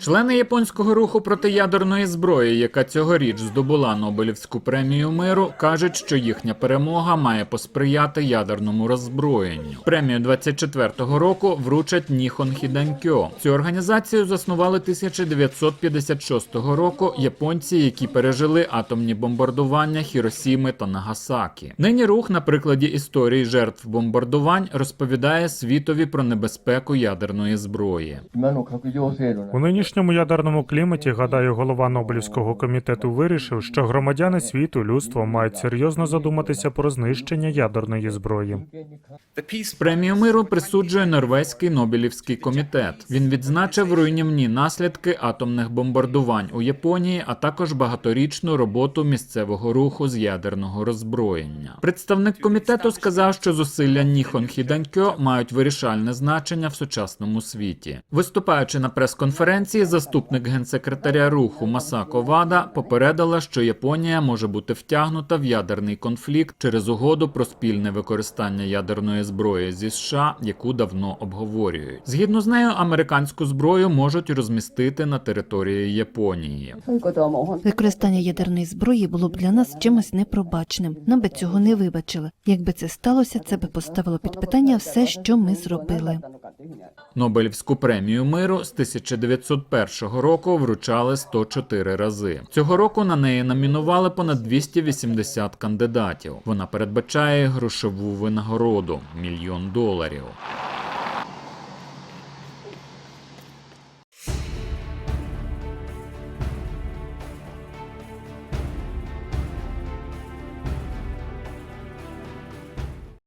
Члени японського руху протиядерної зброї, яка цьогоріч здобула Нобелівську премію миру, кажуть, що їхня перемога має посприяти ядерному роззброєнню. Премію 24-го року вручать Ніхон Хіданкьо. Цю організацію заснували 1956 року японці, які пережили атомні бомбардування Хіросіми та Нагасакі. Нині рух на прикладі історії жертв бомбардувань розповідає світові про небезпеку ядерної зброї. У нинішньому ядерному кліматі, гадаю, голова Нобелівського комітету вирішив, що громадяни світу людство мають серйозно задуматися про знищення ядерної зброї. Премію миру присуджує Норвезький Нобелівський комітет. Він відзначив руйнівні наслідки атомних бомбардувань у Японії, а також багаторічну роботу місцевого руху з ядерного роззброєння. Представник комітету сказав, що зусилля Ніхон Хіданькьо мають вирішальне значення в сучасному світі, виступаючи на прес-конференції конференції заступник генсекретаря руху Масако Вада попередила, що Японія може бути втягнута в ядерний конфлікт через угоду про спільне використання ядерної зброї зі США, яку давно обговорюють. Згідно з нею, американську зброю можуть розмістити на території Японії. Використання ядерної зброї було б для нас чимось непробачним. Нам би цього не вибачили. Якби це сталося, це би поставило під питання все, що ми зробили. Нобелівську премію миру з 1901 року вручали 104 рази. Цього року на неї номінували понад 280 кандидатів. Вона передбачає грошову винагороду мільйон доларів.